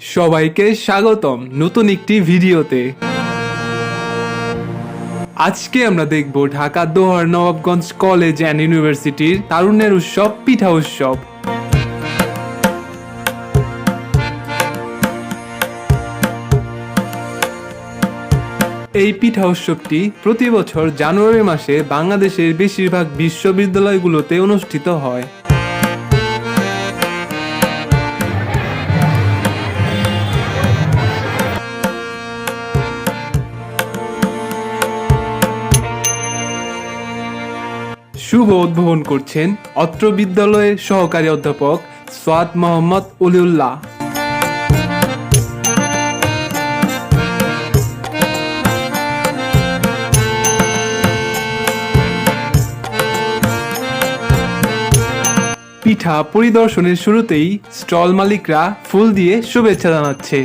সবাইকে স্বাগতম নতুন একটি ভিডিওতে। আজকে আমরা দেখব ঢাকা, দোহার, নবাবগঞ্জ কলেজ অ্যান্ড ইউনিভার্সিটির তারুণ্যের উৎসব, পিঠা উৎসব। এই পিঠা উৎসবটি প্রতি বছর জানুয়ারি মাসে বাংলাদেশের বেশিরভাগ বিশ্ববিদ্যালয়গুলোতে অনুষ্ঠিত হয়। শুভ উদ্বোধন করছেন অত্র বিদ্যালয়ের সহকারী অধ্যাপক সোয়াদ মোহাম্মদ অলিউল্লাহ পিঠা পরিদর্শনের শুরুতেই স্টল মালিকরা ফুল দিয়ে শুভেচ্ছা জানাচ্ছে।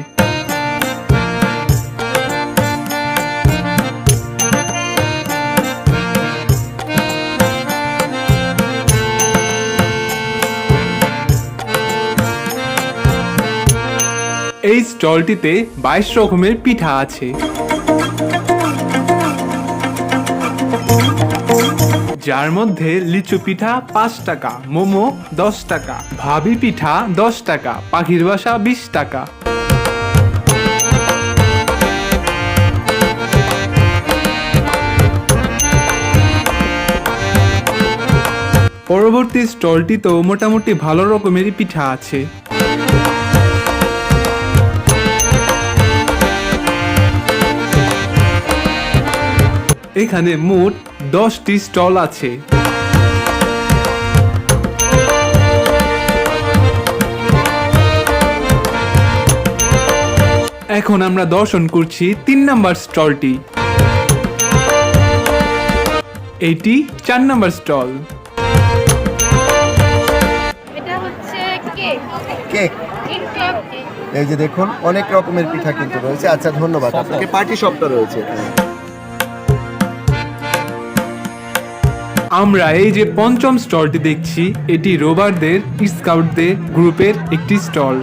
এই স্টলটিতে বাইশ রকমের পিঠা আছে। যার মধ্যে লিচু পিঠা পাঁচ টাকা, মোমো দশ টাকা, ভাবি পিঠা দশ টাকা, পাখির বাসা বিশ টাকা। পরবর্তী স্টলটিতেও মোটামুটি ভালো রকমেরই পিঠা আছে। এখানে মোট দশটি স্টল আছে। এখন আমরা দর্শন করছি তিন নাম্বার স্টলটি। এটি চার number stall. Cake cake cake এই যে দেখুন অনেক রকমের পিঠা কিন্তু রয়েছে। আচ্ছা ধন্যবাদ আপনাকে। পার্টি শপটা রয়েছে। আমরা এই যে পঞ্চম স্টলটি দেখছি এটি রোবারদের স্কাউটদের গ্রুপের একটি স্টল।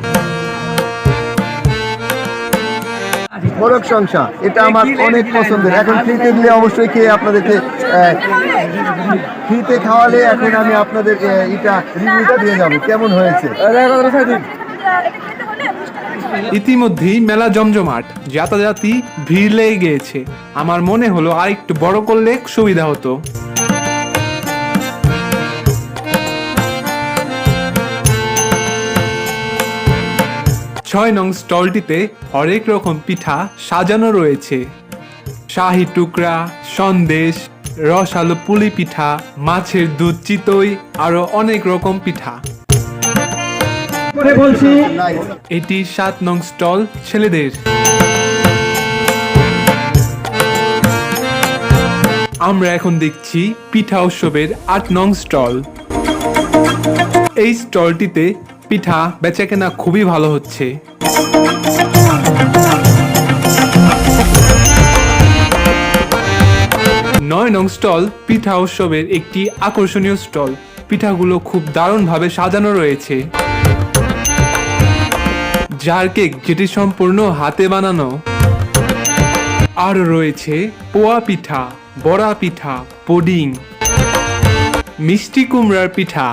মোরগ সংসা এটা আমার অনেক পছন্দের। এখন ফ্রিতে দিলে অবশ্যই খেয়ে আপনাদেরকে ফ্রিতে খাওয়ালে এখন আমি আপনাদেরকে এটা রিভিউটা দিয়ে যাব। কেমন হয়েছে? ইতিমধ্যেই মেলা জমজমাট যাতায়াতি ভিড় লেগে গিয়েছে আমার মনে হলো আর একটু বড় করলে সুবিধা হতো। ছয় নং স্টলটিতে হরেক রকম পিঠা সাজানো রয়েছে। শাহি টুকরা সন্দেশ রসালো পুলি পিঠা মাছের দুধ চিতই আরও অনেক রকম পিঠা। এটি সাত নং স্টল ছেলেদের। আমরা এখন দেখছি পিঠা উৎসবের আট নং স্টল। এই স্টলটিতে পিঠা বেচাকেনা খুবই ভালো হচ্ছে। নয় নং স্টল পিঠা উৎসবের একটি আকর্ষণীয় স্টল। পিঠাগুলো খুব দারুণভাবে সাজানো রয়েছে। জার কেক যেটি সম্পূর্ণ হাতে বানানো। আর রয়েছে পোয়া পিঠা, বড়া পিঠা, পুডিং, মিষ্টি কুমড়ার পিঠা।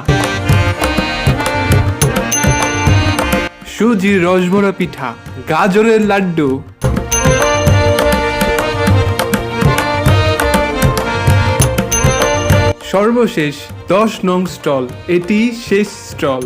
সুজির রসভরা পিঠা গাজরের লাড্ডু। সর্বশেষ দশ নং স্টল এটি শেষ স্টল।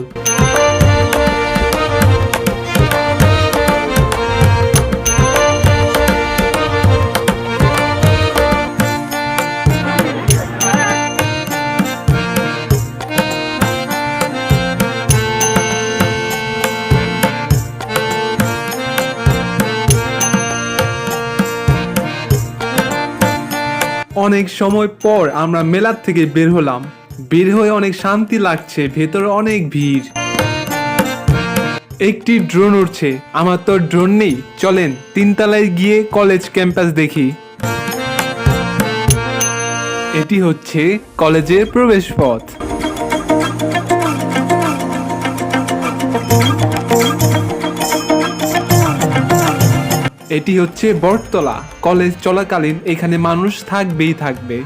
অনেক সময় পর আমরা মেলার থেকে বের হলাম। বের হয়ে অনেক শান্তি লাগছে, ভেতরে অনেক ভিড়। একটি ড্রোন উঠছে আমার তো ড্রোন নেই। চলেন, তিনতলায় গিয়ে কলেজ ক্যাম্পাস দেখি। এটি হচ্ছে কলেজের প্রবেশ পথ এটি হচ্ছে বটতলা। কলেজ চলাকালীন এখানে মানুষ থাকবেই থাকবে।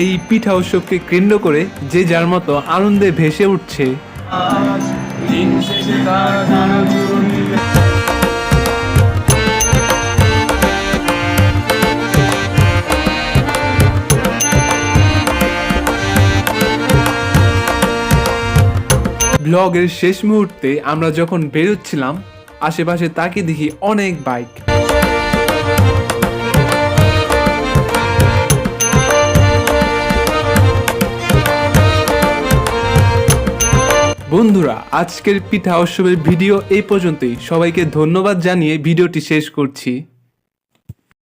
এই পিঠা উৎসবকে কেন্দ্র করে যে যার মতো আনন্দে ভেসে উঠছে। ব্লগের শেষ মুহূর্তে আমরা যখন বেরোচ্ছিলাম, আশেপাশে তাকে দেখি অনেক বাইক। বন্ধুরা, আজকের পিঠা উৎসবের ভিডিও এই পর্যন্তই। সবাইকে ধন্যবাদ জানিয়ে ভিডিওটি শেষ করছি।